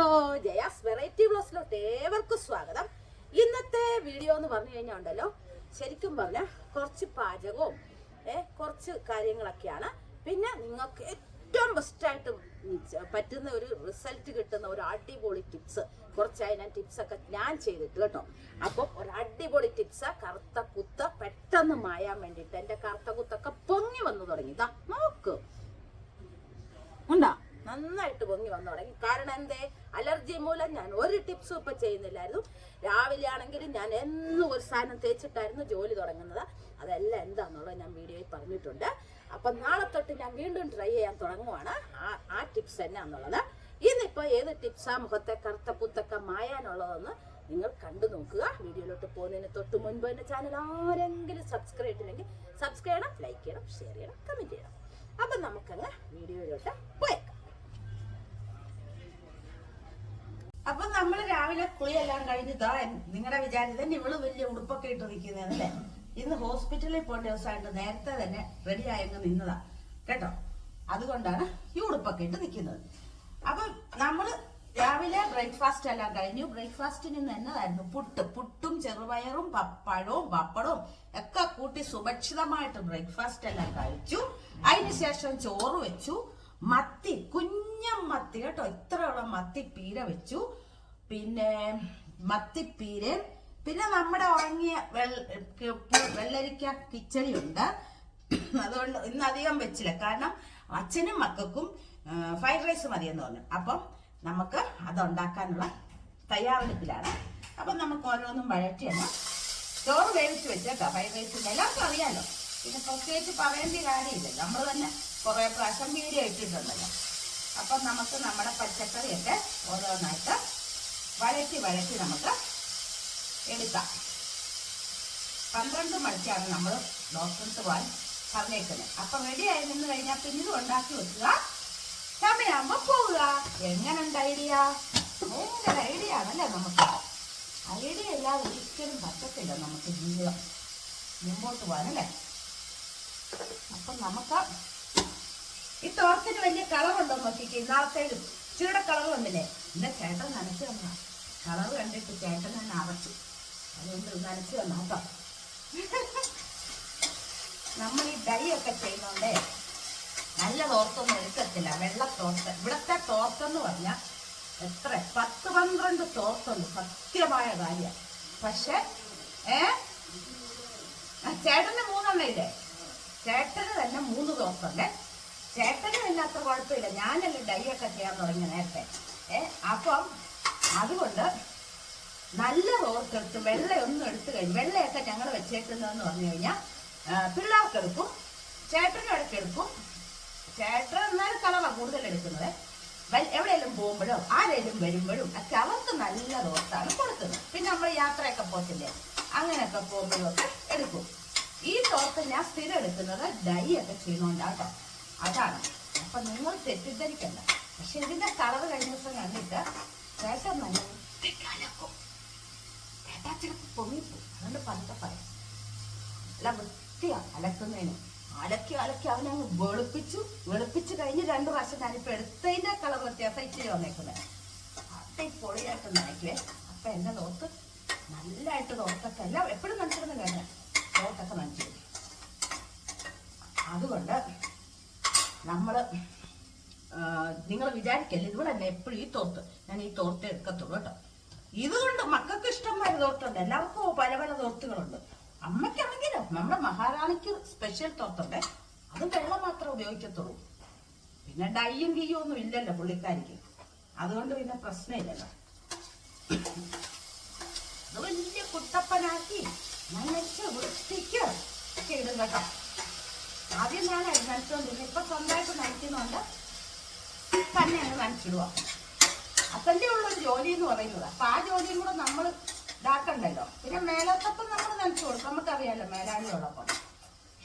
Hello Jaya's variety ബ്ലോസിലോട്ട് ഏവർക്കും സ്വാഗതം. ഇന്നത്തെ വീഡിയോ എന്ന് പറഞ്ഞു കഴിഞ്ഞാൽ ഉണ്ടല്ലോ ശരിക്കും പറഞ്ഞാൽ കുറച്ച് പാചകവും കുറച്ച് കാര്യങ്ങളൊക്കെയാണ്. പിന്നെ നിങ്ങൾക്ക് ഏറ്റവും ബെസ്റ്റായിട്ട് പറ്റുന്ന ഒരു റിസൾട്ട് കിട്ടുന്ന ഒരു അടിപൊളി ടിപ്സ് കുറച്ചായി ഞാൻ ടിപ്സ് ഒക്കെ ഞാൻ ചെയ്തിട്ട് കേട്ടോ. അപ്പം ഒരു അടിപൊളി ടിപ്സ് കറുത്ത കുത്ത് പെട്ടെന്ന് മായാൻ വേണ്ടിയിട്ട് എന്റെ കറുത്ത കുത്തൊക്കെ പൊങ്ങി വന്നു തുടങ്ങി. ഇതാ നോക്ക്. ഉണ്ടോ? നന്നായിട്ട് പൊങ്ങി വന്നു തുടങ്ങി. കാരണം എന്തേ? അലർജി മൂലം ഞാൻ ഒരു ടിപ്സും ഇപ്പൊ ചെയ്യുന്നില്ലായിരുന്നു. രാവിലെ ആണെങ്കിലും ഞാൻ എന്നും ഒരു സാധനം തേച്ചിട്ടായിരുന്നു ജോലി തുടങ്ങുന്നത്. അതെല്ലാം എന്താന്നുള്ളത് ഞാൻ വീഡിയോയിൽ പറഞ്ഞിട്ടുണ്ട്. അപ്പൊ നാളെ തൊട്ട് ഞാൻ വീണ്ടും ട്രൈ ചെയ്യാൻ തുടങ്ങുവാണ്. ആ ടിപ്സ് എന്നാന്നുള്ളത്. ഇന്നിപ്പോ ഏത് ടിപ്സാ മുഖത്തെ കറുത്ത പുത്തൊക്കെ മായാനുള്ളതെന്ന് നിങ്ങൾ കണ്ടു നോക്കുക. വീഡിയോയിലോട്ട് പോകുന്നതിന് തൊട്ട് മുൻപ് തന്നെ ചാനൽ ആരെങ്കിലും സബ്സ്ക്രൈബ് ചെയ്തില്ലെങ്കിൽ സബ്സ്ക്രൈബ് ചെയ്യണം ലൈക്ക് ചെയ്യണം ഷെയർ ചെയ്യണം കമന്റ് ചെയ്യണം. അപ്പൊ നമുക്കങ്ങ് വീഡിയോയിലോട്ട് പോയേക്കാം. അപ്പൊ നമ്മൾ രാവിലെ കുളിയെല്ലാം കഴിഞ്ഞിട്ടാ നിങ്ങളുടെ വിചാരിച്ചത് ഇവൾ വലിയ ഉടുപ്പൊക്കെ ഇട്ട് നിൽക്കുന്നതല്ലേ ഇന്ന് ഹോസ്പിറ്റലിൽ പോകേണ്ട ദിവസമായിട്ട് നേരത്തെ തന്നെ റെഡി ആയങ്ങ് നിന്നതാ. കേട്ടോ? അതുകൊണ്ടാണ് ഈ ഉടുപ്പൊക്കെ ഇട്ട് നിൽക്കുന്നത് അപ്പൊ നമ്മൾ രാവിലെ ബ്രേക്ക്ഫാസ്റ്റ് എല്ലാം കഴിഞ്ഞു. ബ്രേക്ക്ഫാസ്റ്റിന് ഇന്ന് എന്നതായിരുന്നു? പുട്ട്. പുട്ടും ചെറുപയറും പപ്പഴവും പപ്പടവും ഒക്കെ കൂട്ടി സുഭക്ഷിതമായിട്ട് ബ്രേക്ക്ഫാസ്റ്റ് എല്ലാം കഴിച്ചു. അതിനുശേഷം ചോറ് വെച്ചു. മത്തി കുഞ്ഞം മത്തി കേട്ടോ? ഇത്രയുള്ള മത്തി പീര വെച്ചു. പിന്നെ മത്തിപ്പീര്. പിന്നെ നമ്മുടെ ഉറങ്ങിയ വെള്ളരിക്ക കിച്ചടി ഉണ്ട് അതുകൊണ്ട് ഇന്ന് അധികം വെച്ചില്ല. കാരണം അച്ഛനും മക്കൾക്കും ഫ്രൈഡ് റൈസ് മതിയെന്ന് പറഞ്ഞു. അപ്പം നമുക്ക് അത് ഉണ്ടാക്കാനുള്ള തയ്യാറെടുപ്പിലാണ്. അപ്പം നമുക്ക് ഓരോന്നും വഴറ്റിയാണ്. ചോറ് വേവിച്ച് വെച്ചേക്കാം. ഫ്രൈഡ് റൈസ് എല്ലാവർക്കും അറിയാലോ. പിന്നെ പ്രത്യേകിച്ച് പറയേണ്ട കാര്യമില്ല നമ്മൾ തന്നെ കുറേ പ്രാവശ്യം വീഡിയോ ഇട്ടിട്ടുണ്ടല്ലോ. അപ്പം നമുക്ക് നമ്മുടെ പച്ചക്കറിയൊക്കെ ഓരോന്നായിട്ട് വഴറ്റി വഴറ്റി നമുക്ക് എടുക്കാം. പന്ത്രണ്ട് മണിക്കാണ് നമ്മൾ ഡോക്ടർസ് പോകാൻ പറഞ്ഞേക്കുന്നത്. അപ്പൊ റെഡി ആയി നിന്ന് കഴിഞ്ഞാൽ പിന്നെ ഇത് ഉണ്ടാക്കി വെക്കുക. സമയമാകുമ്പോ പോവുക. എങ്ങനുണ്ട് ഐഡിയ ഭയങ്കര ഐഡിയ ആണല്ലേ നമുക്ക്? ഐഡിയ ഇല്ലാതെ ഒരിക്കലും പറ്റത്തില്ല നമുക്ക് ജീവിതം. മുമ്പോട്ട് പോകാനല്ലേ അപ്പൊ നമുക്ക് ഈ തോർത്തിന് വലിയ കളറുണ്ടോ നോക്കിക്ക്. ഇന്നാളത്തേലും ചൂട കളർ വന്നില്ലേ എന്റെ ചേട്ടൻ നനച്ചു തന്ന കളർ കണ്ടിട്ട് ചേട്ടൻ തന്നെ അറച്ചു അതുകൊണ്ട് നനച്ചു തന്ന കേട്ടോ. നമ്മൾ ഈ ഡൈ ഒക്കെ ചെയ്യുന്നോണ്ടേ നല്ല തോർത്തൊന്നും എടുക്കത്തില്ല. വെള്ള തോർത്ത്. ഇവിടത്തെ തോർത്തെന്ന് പറഞ്ഞാൽ എത്ര? പത്ത് പന്ത്രണ്ട് തോർത്തുണ്ട്. സത്യമായ കാര്യം. പക്ഷെ ഏ? ചേട്ടന് മൂന്നെണ്ണം ഇല്ലേ? ചേട്ടന് തന്നെ മൂന്ന് തോർത്തുണ്ട്. ചേട്ടന് തന്നെ അത്ര കുഴപ്പമില്ല. ഞാനല്ലേ ഡൈ ഒക്കെ ചെയ്യാൻ തുടങ്ങി നേരത്തെ. ഏ അപ്പം അതുകൊണ്ട് നല്ല റോർത്തെടുത്ത് വെള്ളയൊന്നും എടുത്തു കഴിഞ്ഞു വെള്ളയൊക്കെ ഞങ്ങൾ വെച്ചേക്കുന്നതെന്ന് പറഞ്ഞു കഴിഞ്ഞാൽ പിള്ളേർക്ക് എടുക്കും ചേട്ടനും ഇടയ്ക്ക് എടുക്കും. ചേട്ടൻ എന്നാലും കളറാണ് കൂടുതൽ എടുക്കുന്നത്. എവിടെയെങ്കിലും പോകുമ്പോഴും ആരെങ്കിലും വരുമ്പോഴും ഒക്കെ അവർക്ക് നല്ല റോർത്താണ് കൊടുക്കുന്നത്. പിന്നെ നമ്മൾ യാത്രയൊക്കെ പോകത്തില്ലേ അങ്ങനെയൊക്കെ പോകുമ്പോഴും ഒക്കെ എടുക്കും. ഈ തോർത്ത് ഞാൻ സ്ഥിരം എടുക്കുന്നത് ഡൈ ഒക്കെ ചെയ്യുന്നുണ്ടാട്ടോ. അതാണ്. അപ്പൊ നിങ്ങൾ തെറ്റിദ്ധരിക്കണ്ട. പക്ഷെ ഇതിന്റെ കളർ കഴിഞ്ഞ ദിവസം കണ്ടിട്ട് ചേട്ടൻ നല്ല വൃത്തിക്കലക്കും ചേട്ടാ ചിലപ്പോൾ പൊങ്ങിപ്പോവും അതുകൊണ്ട് പതുക്കെ പറയാം. നല്ല വൃത്തിയാ അലക്കുന്നതിന്. അലക്കി അലക്കി അവനങ്ങ് വെളുപ്പിച്ചു. വെളുപ്പിച്ചു കഴിഞ്ഞ് രണ്ട് പ്രാവശ്യം ഞാനിപ്പോ എടുത്തതിന്റെ കളർ വ്യത്യാസം ഇച്ചിരി വന്നേക്കുന്നത് പൊളിയായിട്ട് നനയ്ക്കുവേ. അപ്പൊ എന്റെ തോത്ത് നല്ലതായിട്ട് തോർത്തൊക്കെ എല്ലാം എപ്പോഴും നനച്ചിരുന്നു കഴിഞ്ഞാൽ തോർത്തൊക്കെ നനച്ചു അതുകൊണ്ട് നമ്മൾ നിങ്ങൾ വിചാരിക്കല്ലേ ഇവളെന്നെ എപ്പോഴും ഈ തോർത്ത്? ഞാൻ ഈ തോർത്ത് എടുക്കത്തുള്ളൂ കേട്ടോ. ഇതുകൊണ്ട് മക്കൾക്ക് ഇഷ്ടംമാതിരി തോർത്തുണ്ട്. എല്ലാവർക്കും പല പല തോർത്തുകളുണ്ട്. അമ്മയ്ക്കാണെങ്കിലും നമ്മുടെ മഹാറാണിക്ക് സ്പെഷ്യൽ തോർത്തുണ്ടേ. അത് വെള്ളം മാത്രമേ ഉപയോഗിക്കത്തുള്ളൂ. പിന്നെ ഡൈയും ഗീയും ഒന്നും ഇല്ലല്ലോ പുള്ളിക്കാരിക്ക്. അതുകൊണ്ട് പിന്നെ പ്രശ്നമില്ലല്ലോ. അത് വലിയ കുട്ടപ്പനാക്കി നനച്ച് വൃത്തിക്ക് ഇടും കേട്ടോ. ആദ്യം ഞാൻ നനച്ചോണ്ടിരുന്നു ഇപ്പൊ സ്വന്തമായിട്ട് നനയ്ക്കുന്നുണ്ട്. തന്നെ അങ്ങ് നനച്ചിടുക ഉള്ളൊരു ജോലി എന്ന് പറയുന്നത്. അപ്പൊ ആ ജോലിയും കൂടെ നമ്മൾ ഇതാക്കണ്ടല്ലോ. പിന്നെ മേലത്തപ്പം നമ്മൾ നനച്ചു കൊടുക്കും. നമുക്കറിയാമല്ലോ മേലാളിയോടൊപ്പം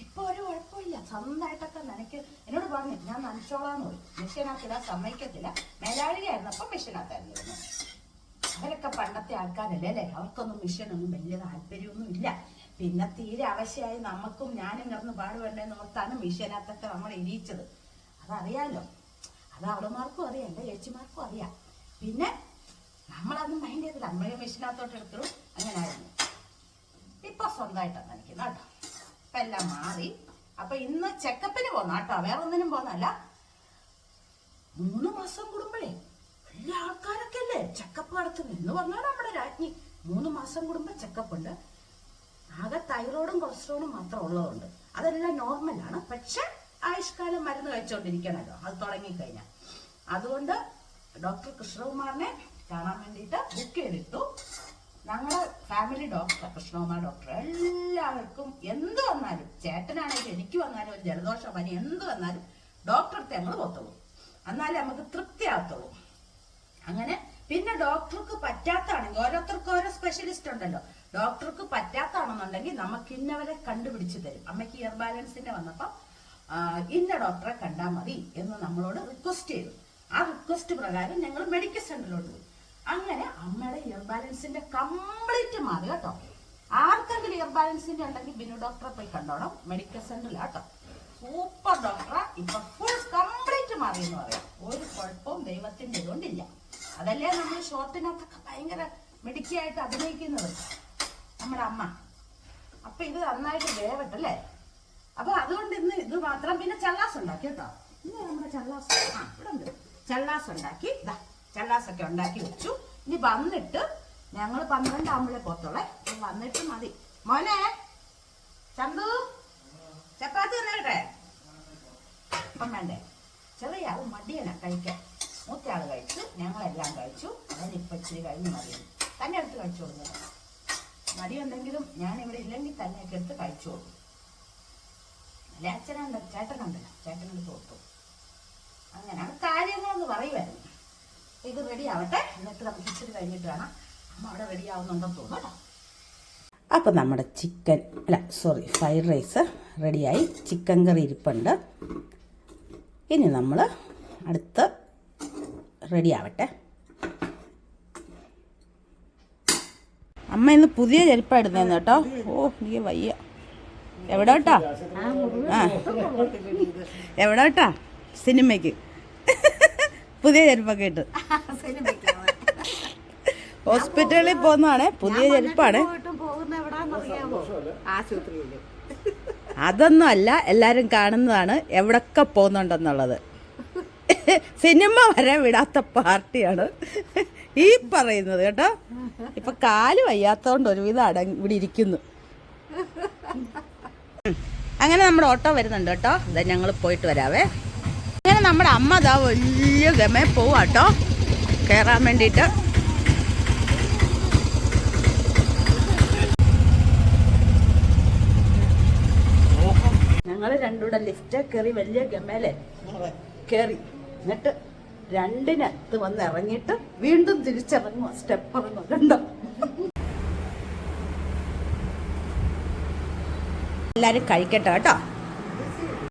ഇപ്പൊ ഒരു കുഴപ്പമില്ല. സ്വന്തമായിട്ടൊക്കെ നനയ്ക്ക്. എന്നോട് പറഞ്ഞു ഞാൻ നനച്ചോളാന്ന് പോയി. മെഷീനകത്തിടാൻ സമ്മതിക്കത്തില്ല. മേലാളിയായിരുന്നപ്പം മെഷീനകത്തായിരുന്നു. അവരൊക്കെ പണ്ടത്തെ ആൾക്കാരല്ലേ അല്ലേ? അവർക്കൊന്നും മിഷനൊന്നും വലിയ താല്പര്യമൊന്നും ഇല്ല. പിന്നെ തീരെ ആവശ്യമായി നമുക്കും ഞാനും കിടന്ന് പാടുവേണ്ടെന്ന് ഓർത്താണ് മിഷനകത്തൊക്കെ നമ്മൾ ഇരിയിച്ചത് അതറിയാലോ. അത് അവളുമാർക്കും അറിയാം എന്റെ ചേച്ചിമാർക്കും അറിയാം. പിന്നെ നമ്മളതൊന്നും മൈൻഡ് ചെയ്തില്ല. അമ്മയെ മെഷീനകത്തോട്ട് എടുത്തു. അങ്ങനെ ആയിരുന്നു. ഇപ്പൊ സ്വന്തമായിട്ടാണ് നനയ്ക്കുന്നത് കേട്ടോ. ഇപ്പൊ എല്ലാം മാറി. അപ്പൊ ഇന്ന് ചെക്കപ്പിന് പോന്ന കേട്ടോ. വേറെ ഒന്നിനും പോന്നല്ല മൂന്ന് മാസം കൂടുമ്പോഴേ എല്ലാ ആൾക്കാരൊക്കെ അല്ലേ ചെക്കപ്പ് നടത്തുന്നത് എന്ന് പറഞ്ഞാൽ നമ്മുടെ രാജ്ഞി. മൂന്ന് മാസം കൂടുമ്പോ ചെക്കപ്പ് ഉണ്ട്. ആകെ തൈറോയിഡും കൊളസ്ട്രോളും മാത്രം ഉള്ളതുണ്ട് അതെല്ലാം നോർമലാണ് പക്ഷെ ആയുഷ്കാലം മരുന്ന് കഴിച്ചുകൊണ്ടിരിക്കണല്ലോ അത് തുടങ്ങിക്കഴിഞ്ഞാൽ അതുകൊണ്ട് ഡോക്ടർ കൃഷ്ണകുമാറിനെ കാണാൻ വേണ്ടിയിട്ട് ബുക്ക് ചെയ്തിട്ടു. ഞങ്ങളുടെ ഫാമിലി ഡോക്ടർ കൃഷ്ണകുമാർ ഡോക്ടർ എല്ലാവർക്കും എന്ത് വന്നാലും ചേട്ടനാണെങ്കിലും എനിക്ക് വന്നാലും ഒരു ജലദോഷം പനി എന്ത് വന്നാലും ഡോക്ടർ അടുത്ത് ഞങ്ങൾ പോത്തുള്ളൂ. എന്നാലേ നമുക്ക് തൃപ്തിയാകത്തുള്ളൂ. അങ്ങനെ പിന്നെ ഡോക്ടർക്ക് പറ്റാത്താണെങ്കിൽ ഓരോരുത്തർക്ക് ഓരോ സ്പെഷ്യലിസ്റ്റ് ഉണ്ടല്ലോ. ഡോക്ടർക്ക് പറ്റാത്താണെന്നുണ്ടെങ്കിൽ നമുക്ക് ഇന്നവരെ കണ്ടുപിടിച്ച് തരും. അമ്മയ്ക്ക് ഇയർ ബാലൻസിന്റെ വന്നപ്പം ആ, ഇന്ന ഡോക്ടറെ കണ്ടാൽ മതി എന്ന് നമ്മളോട് റിക്വസ്റ്റ് ചെയ്തു. ആ റിക്വസ്റ്റ് പ്രകാരം ഞങ്ങൾ മെഡിക്കൽ സെന്ററിലോട്ട് പോയി. അങ്ങനെ അമ്മയുടെ ഇയർ ബാലൻസിന്റെ കംപ്ലീറ്റ് മാറി കേട്ടോ. ആർക്കെങ്കിലും ഇയർ ബാലൻസിന്റെ ഉണ്ടെങ്കിൽ ബിനു ഡോക്ടറെ പോയി കണ്ടോണം മെഡിക്കൽ സെന്ററിലാട്ടോ സൂപ്പർ ഡോക്ടറെ ഇപ്പൊ ഫുൾ കംപ്ലീറ്റ് മാറി എന്ന് പറയാം. ഒരു കുഴപ്പവും ദൈവത്തിന്റെ ഇതുകൊണ്ടില്ല. അതല്ലേ നമ്മൾ ഷോർട്ടിനകത്തൊക്കെ ഭയങ്കര മിടുക്കിയായിട്ട് അഭിനയിക്കുന്നത്? നമ്മുടെ അമ്മ. അപ്പൊ ഇത് നന്നായിട്ട് വേവട്ടല്ലേ? അപ്പൊ അതുകൊണ്ട് ഇന്ന് ഇത് മാത്രം പിന്നെ ചള്ളാസ് ഉണ്ടാക്കി കേട്ടോ. ഇന്ന് നമ്മുടെ ചള്ളാസ് ആ ഇവിടെ ഉണ്ട്. ചള്ളാസ് ഉണ്ടാക്കി. ഇതാ ചള്ളാസ് ഒക്കെ ഉണ്ടാക്കി വെച്ചു. ഇനി വന്നിട്ട് ഞങ്ങൾ പന്ത്രണ്ടാകുമ്പോഴേ പോത്തോളെ വന്നിട്ട് മതി. മോനെ ചന്തു ചപ്പാത്തി തന്നേട്ടെ അപ്പം വേണ്ടേ. ചെറിയ ആൾ മടിയന കഴിക്കാൻ. മൂത്ത ആൾ കഴിച്ചു. ഞങ്ങളെല്ലാം കഴിച്ചു. അതിനിപ്പം ഇച്ചിരി കഴിഞ്ഞ് മതി. തന്നെ എടുത്ത് കഴിച്ചു കൊടുക്കുന്നത് മടിയുണ്ടെങ്കിലും ഞാൻ ഇവിടെ ഇല്ലെങ്കിൽ തന്നെയൊക്കെ എടുത്ത് കഴിച്ചോളൂ. അല്ലെ അച്ഛനുണ്ട് ചേട്ടനോട് തോട്ടു അങ്ങനെ ആ കാര്യങ്ങളൊന്ന് പറയുമായിരുന്നു ഇത് റെഡി ആവട്ടെ എന്നിട്ട് നമുക്ക് ഇച്ചിരി കഴിഞ്ഞിട്ട് വേണം അമ്മ അവിടെ റെഡി ആവുന്നുണ്ടെന്ന് തോന്നുന്നു അപ്പോൾ നമ്മുടെ ചിക്കൻ അല്ല സോറി ഫ്രൈഡ് റൈസ് റെഡിയായി ചിക്കൻ കറി ഇരിപ്പുണ്ട്. ഇനി നമ്മൾ അടുത്ത് റെഡി ആവട്ടെ. അമ്മ ഇന്ന് പുതിയ ചെരുപ്പാണ് ഇടുന്നതെന്ന് കേട്ടോ. ഓ എനിക്ക് വയ്യ. എവിടെ കേട്ടാ ആ. എവിടോട്ടാ? സിനിമയ്ക്ക്. പുതിയ ചെരുപ്പൊക്കെ ഇട്ട്. ഹോസ്പിറ്റലിൽ പോകുന്നതാണേ പുതിയ ചെരുപ്പാണ്. അതൊന്നും അല്ല എല്ലാരും കാണുന്നതാണ് എവിടൊക്കെ പോകുന്നുണ്ടെന്നുള്ളത്. സിനിമ വരെ വിടാത്ത പാർട്ടിയാണ് ഈ പറയുന്നത് കേട്ടോ. ഇപ്പൊ കാൽ വയ്യാത്തോണ്ട് ഒരുവിധം അടങ്ങി ഇവിടെ ഇരിക്കുന്നു. അങ്ങനെ നമ്മുടെ ഓട്ടോ വരുന്നുണ്ട് കേട്ടോ. ഇതാ ഞങ്ങൾ പോയിട്ട് വരാവേ. അങ്ങനെ നമ്മുടെ അമ്മ ദാ വലിയ ഗമ പോവാട്ടോ കയറാൻ വേണ്ടിയിട്ട്. ഞങ്ങൾ രണ്ടുകൂടെ ലിഫ്റ്റ് കയറി വലിയ ഗമേലെ കയറി എന്നിട്ട് രണ്ടിനകത്ത് വന്ന് ഇറങ്ങിയിട്ട് വീണ്ടും തിരിച്ചിറങ്ങുക സ്റ്റെപ്പ് ഇറങ്ങുക കണ്ടോ? എല്ലാരും കഴിക്കട്ടെ കേട്ടോ.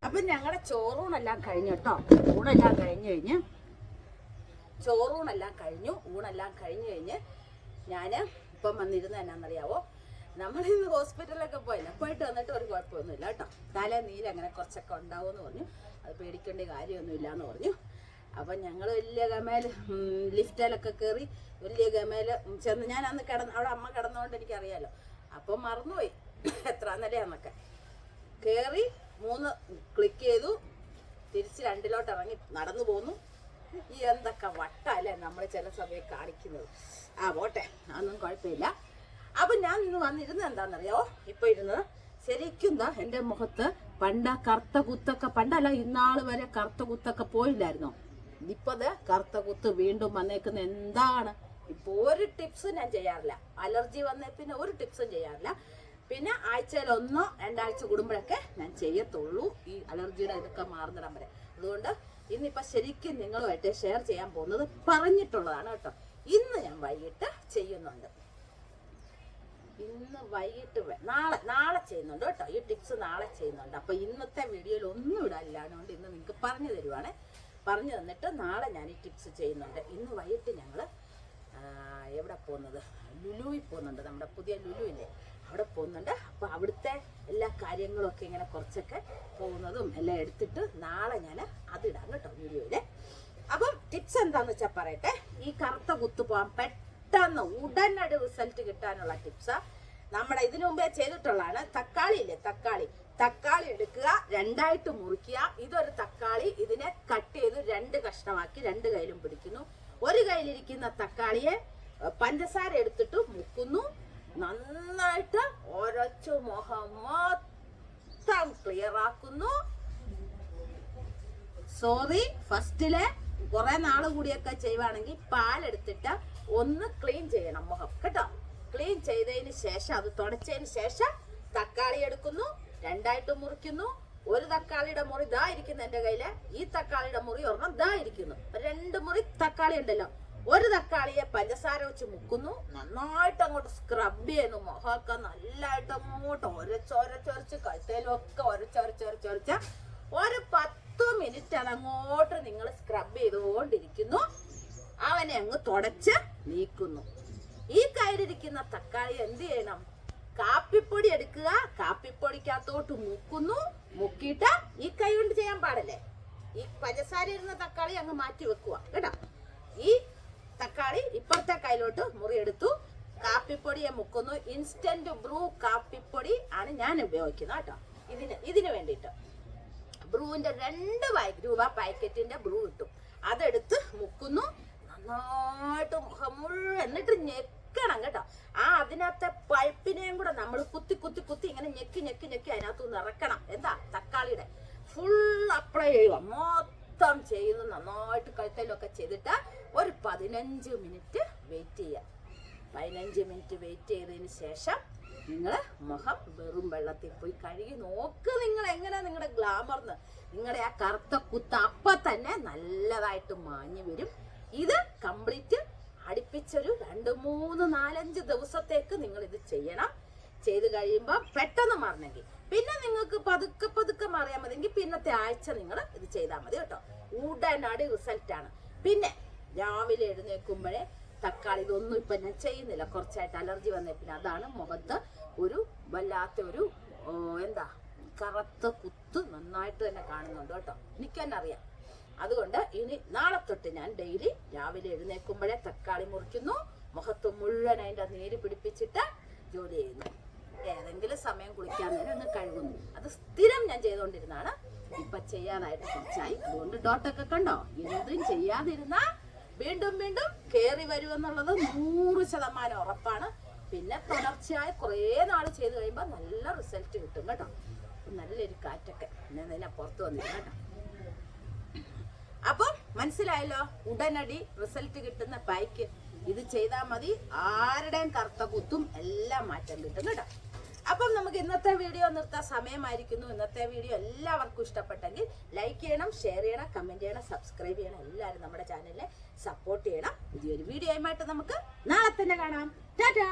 അപ്പൊ ഞങ്ങളുടെ ചോറൂണെല്ലാം കഴിഞ്ഞു കേട്ടോ. ഊണെല്ലാം കഴിഞ്ഞു കഴിഞ്ഞ് ചോറൂണെല്ലാം കഴിഞ്ഞു ഊണെല്ലാം കഴിഞ്ഞു കഴിഞ്ഞ് ഞാൻ ഇപ്പം വന്നിരുന്ന എന്നാന്നറിയാവോ? നമ്മളിന്ന് ഹോസ്പിറ്റലിലൊക്കെ പോയില്ല പോയിട്ട് വന്നിട്ട് ഒരു കുഴപ്പമൊന്നുമില്ല കേട്ടോ. തല നീര് അങ്ങനെ കുറച്ചൊക്കെ ഉണ്ടാവുമെന്ന് പറഞ്ഞു. അത് പേടിക്കേണ്ട കാര്യമൊന്നുമില്ല എന്ന് പറഞ്ഞു. അപ്പം ഞങ്ങൾ വലിയ ഗമേൽ ലിഫ്റ്റിലൊക്കെ കയറി വലിയ ഗമേൽ ചെന്ന് ഞാൻ അന്ന് കിടന്ന് അവിടെ അമ്മ കിടന്നുകൊണ്ട് എനിക്കറിയാലോ. അപ്പം മറന്നുപോയി. എത്ര നിലയാന്നൊക്കെ. കയറി മൂന്ന് ക്ലിക്ക് ചെയ്തു. തിരിച്ച് രണ്ടിലോട്ട് ഇറങ്ങി നടന്നു പോന്നു. ഈ എന്തൊക്കെ വട്ടല്ലേ നമ്മൾ ചില സമയം കാണിക്കുന്നത്. ആ പോട്ടെ. അതൊന്നും കുഴപ്പമില്ല. അപ്പൊ ഞാൻ ഇന്ന് വന്നിരുന്നത് എന്താണെന്നറിയോ? ഇപ്പൊ ഇരുന്നത് ശരിക്കും എന്റെ മുഖത്ത് പണ്ട കറുത്ത കുത്തൊക്കെ പണ്ടല്ല ഇന്നാൾ വരെ കറുത്ത കുത്തൊക്കെ പോയില്ലായിരുന്നോ? ഇപ്പത് കറുത്ത കുത്ത് വീണ്ടും വന്നേക്കുന്ന എന്താണ്? ഇപ്പൊ ഒരു ടിപ്സും ഞാൻ ചെയ്യാറില്ല. അലർജി വന്നേ പിന്നെ ഒരു ടിപ്സും ചെയ്യാറില്ല. പിന്നെ ആഴ്ചയിൽ ഒന്നോ രണ്ടാഴ്ച കൂടുമ്പോഴൊക്കെ ഞാൻ ചെയ്യത്തുള്ളൂ. ഈ അലർജിയുടെ ഇതൊക്കെ മാറുന്നിടം വരെ. അതുകൊണ്ട് ഇന്നിപ്പോ ശരിക്കും നിങ്ങളുമായിട്ട് ഷെയർ ചെയ്യാൻ പോകുന്നത് പറഞ്ഞിട്ടുള്ളതാണ് കേട്ടോ. ഇന്ന് ഞാൻ വൈകിട്ട് ചെയ്യുന്നുണ്ട്. ഇന്ന് വൈകിട്ട് നാളെ നാളെ ചെയ്യുന്നുണ്ട് കേട്ടോ. ഈ ടിപ്സ് നാളെ ചെയ്യുന്നുണ്ട്. അപ്പൊ ഇന്നത്തെ വീഡിയോയിൽ ഒന്നും ഇടാനില്ല. അതുകൊണ്ട് ഇന്ന് നിങ്ങൾക്ക് പറഞ്ഞു തരുവാണ്. പറഞ്ഞു തന്നിട്ട് നാളെ ഞാൻ ഈ ടിപ്സ് ചെയ്യുന്നുണ്ട്. ഇന്ന് വൈകിട്ട് ഞങ്ങൾ എവിടെ പോകുന്നത്? ലുലുവിൽ പോകുന്നുണ്ട്. നമ്മുടെ പുതിയ ലുലു ഇല്ലേ അവിടെ പോകുന്നുണ്ട്. അപ്പോൾ അവിടുത്തെ എല്ലാ കാര്യങ്ങളും ഒക്കെ ഇങ്ങനെ കുറച്ചൊക്കെ പോകുന്നതും എല്ലാം എടുത്തിട്ട് നാളെ ഞാൻ അതിടാം കേട്ടോ വീഡിയോയിൽ അപ്പം ടിപ്സ് എന്താന്ന് വെച്ചാൽ പറയട്ടെ ഈ കറുത്ത കുത്ത് പോകാൻ പെട്ടെന്ന് ഉടനടി റിസൾട്ട് കിട്ടാനുള്ള ടിപ്സ് നമ്മുടെ ഇതിനു മുമ്പേ ചെയ്തിട്ടുള്ളതാണ് തക്കാളി ഇല്ലേ? തക്കാളി. തക്കാളി എടുക്കുക രണ്ടായിട്ട് മുറിക്കുക. ഇതൊരു തക്കാളി ഇതിനെ കട്ട് ചെയ്ത് രണ്ട് കഷ്ണമാക്കി രണ്ട് കയ്യിലും പിടിക്കുന്നു. ഒരു കയ്യിലിരിക്കുന്ന തക്കാളിയെ പഞ്ചസാര എടുത്തിട്ട് മുക്കുന്നു. നന്നായിട്ട് ഒരച്ചു മുഖം മൊത്തം ക്ലിയർ ആക്കുന്നു. സോറി ഫസ്റ്റിലെ കുറെ നാൾ കൂടിയൊക്കെ ചെയ്യുവാണെങ്കിൽ പാലെടുത്തിട്ട് ഒന്ന് ക്ലീൻ ചെയ്യണം മുഖം കേട്ടോ? ക്ലീൻ ചെയ്തതിന് ശേഷം അത് തുടച്ചതിന് ശേഷം തക്കാളി എടുക്കുന്നു രണ്ടായിട്ട് മുറിക്കുന്നു. ഒരു തക്കാളിയുടെ മുറി ദാ ഇരിക്കുന്നു എന്റെ കയ്യിൽ. ഈ തക്കാളിയുടെ മുറി ഒരെണ്ണം ദാ ഇരിക്കുന്നു. രണ്ട് മുറി തക്കാളി ഉണ്ടല്ലോ. ഒരു തക്കാളിയെ പഞ്ചസാര വെച്ച് മുക്കുന്നു. നന്നായിട്ട് അങ്ങോട്ട് സ്ക്രബ് ചെയ്യുന്നു. മുഖമൊക്കെ നല്ലതായിട്ട് അങ്ങോട്ട് ഒരച്ചൊരച്ചൊരച്ച് കഴുത്തേലൊക്കെ ഒരച്ചൊരച്ചൊരച്ചൊരച്ച ഒരു പത്ത് മിനിറ്റ് അതങ്ങോട്ട് നിങ്ങൾ സ്ക്രബ് ചെയ്തുകൊണ്ടിരിക്കുന്നു. അവനെ അങ്ങ് തുടച്ച് നീക്കുന്നു. ഈ കയ്യിലിരിക്കുന്ന തക്കാളി എന്ത് ചെയ്യണം? കാപ്പിപ്പൊടി എടുക്കുക. കാപ്പിപ്പൊടിക്കകത്തോട്ട് മുക്കുന്നു. മുക്കിയിട്ട് ഈ കൈ കൊണ്ട് ചെയ്യാൻ പാടല്ലേ? ഈ പഞ്ചസാര ഇരുന്ന തക്കാളി അങ്ങ് മാറ്റി വെക്കുക. കേട്ടോ? ഈ തക്കാളി ഇപ്പുറത്തെ കയ്യിലോട്ട് മുറിയെടുത്തു. കാപ്പിപ്പൊടിയെ മുക്കുന്നു. ഇൻസ്റ്റന്റ് ബ്രൂ കാപ്പിപ്പൊടി ആണ് ഞാൻ ഉപയോഗിക്കുന്നത് കേട്ടോ. ഇതിന് ഇതിന് വേണ്ടിയിട്ട്. ബ്രൂവിന്റെ രണ്ട് രൂപ പാക്കറ്റിന്റെ ബ്രൂ കിട്ടും. അതെടുത്ത് മുക്കുന്നു. നന്നായിട്ട് മുഖം മുഴുവൻ എന്നിട്ട് ഞെക്കണം കേട്ടോ. ആ അതിനകത്തെ പഴുപ്പിനെയും കൂടെ നമ്മൾ കുത്തി കുത്തി കുത്തി ഇങ്ങനെ ഞെക്കി ഞെക്കി ഞെക്കി അതിനകത്ത് നിന്ന് ഇറക്കണം. എന്താ? തക്കാളിയുടെ. ഫുൾ അപ്ലൈ ചെയ്യുക. മൊത്തം ചെയ്ത് നന്നായിട്ട് കഴുത്തലൊക്കെ ചെയ്തിട്ട് ഒരു പതിനഞ്ച് മിനിറ്റ് വെയിറ്റ് ചെയ്യുക. പതിനഞ്ച് മിനിറ്റ് വെയിറ്റ് ചെയ്തതിന് ശേഷം നിങ്ങൾ മുഖം വെറും വെള്ളത്തിൽ പോയി കഴുകി നോക്ക് നിങ്ങൾ എങ്ങനെ നിങ്ങളുടെ ഗ്ലാമർന്ന് നിങ്ങളുടെ ആ കറുത്ത കുത്ത് അപ്പൊ തന്നെ നല്ലതായിട്ട് മാഞ്ഞു വരും. ഇത് കംപ്ലീറ്റ് അടുപ്പിച്ചൊരു രണ്ട് മൂന്ന് നാലഞ്ച് ദിവസത്തേക്ക് നിങ്ങൾ ഇത് ചെയ്യണം. ചെയ്ത് കഴിയുമ്പോൾ പെട്ടെന്ന് മറന്നെങ്കിൽ പിന്നെ നിങ്ങൾക്ക് പതുക്കെ ആഴ്ച നിങ്ങൾ ഇത് ചെയ്താൽ മതി കേട്ടോ. ഉടനടി റിസൾട്ട് ആണ്. പിന്നെ രാവിലെ എഴുന്നേൽക്കുമ്പോഴേ തക്കാളി ഇതൊന്നും ഇപ്പം ഞാൻ ചെയ്യുന്നില്ല. കുറച്ചായിട്ട് അലർജി വന്നേ പിന്നെ അതാണ് മുഖത്ത് ഒരു വല്ലാത്ത ഒരു എന്താ കറുത്ത കുത്ത് നന്നായിട്ട് തന്നെ കാണുന്നുണ്ട് കേട്ടോ. എനിക്ക് തന്നെ അറിയാം. അതുകൊണ്ട് ഇനി നാളെ തൊട്ട് ഞാൻ ഡെയിലി രാവിലെ എഴുന്നേൽക്കുമ്പോഴേ തക്കാളി മുറിക്കുന്നു. മുഖത്ത് മുഴുവൻ അതിന്റെ നീര് പിടിപ്പിച്ചിട്ട് ജോലി ചെയ്യുന്നു. ഏതെങ്കിലും സമയം കുളിക്കാൻ നേരം ഒന്ന് കഴുകുന്നു. അത് സ്ഥിരം ഞാൻ ചെയ്തുകൊണ്ടിരുന്നാണ് ഇപ്പൊ ചെയ്യാനായിട്ട് കുറച്ചായി. അതുകൊണ്ട് ഡോട്ടൊക്കെ കണ്ടോ? എന്തും ചെയ്യാതിരുന്ന വീണ്ടും വീണ്ടും കയറി വരുമെന്നുള്ളത് നൂറ് ശതമാനം ഉറപ്പാണ്. പിന്നെ തുടർച്ചയായി കുറേ നാൾ ചെയ്ത് കഴിയുമ്പോൾ നല്ല റിസൾട്ട് കിട്ടും കേട്ടോ. നല്ലൊരു കാറ്റൊക്കെ. ഞാൻ പുറത്ത് വന്നിരുന്നു കേട്ടോ. അപ്പം മനസ്സിലായല്ലോ? ഉടനടി റിസൾട്ട് കിട്ടുന്ന ബൈക്ക് ഇത് ചെയ്താൽ മതി. ആരുടെയും കറുത്ത കുത്തും എല്ലാം മാറ്റം കിട്ടും കേട്ടോ. അപ്പം നമുക്ക് ഇന്നത്തെ വീഡിയോ നിർത്താൻ സമയമായിരിക്കുന്നു. ഇന്നത്തെ വീഡിയോ എല്ലാവർക്കും ഇഷ്ടപ്പെട്ടെങ്കിൽ ലൈക്ക് ചെയ്യണം ഷെയർ ചെയ്യണം കമന്റ് ചെയ്യണം സബ്സ്ക്രൈബ് ചെയ്യണം. എല്ലാവരും നമ്മുടെ ചാനലിനെ സപ്പോർട്ട് ചെയ്യണം. പുതിയൊരു ആയിട്ട് നമുക്ക് നാളെ തന്നെ കാണാം. ടാറ്റാ!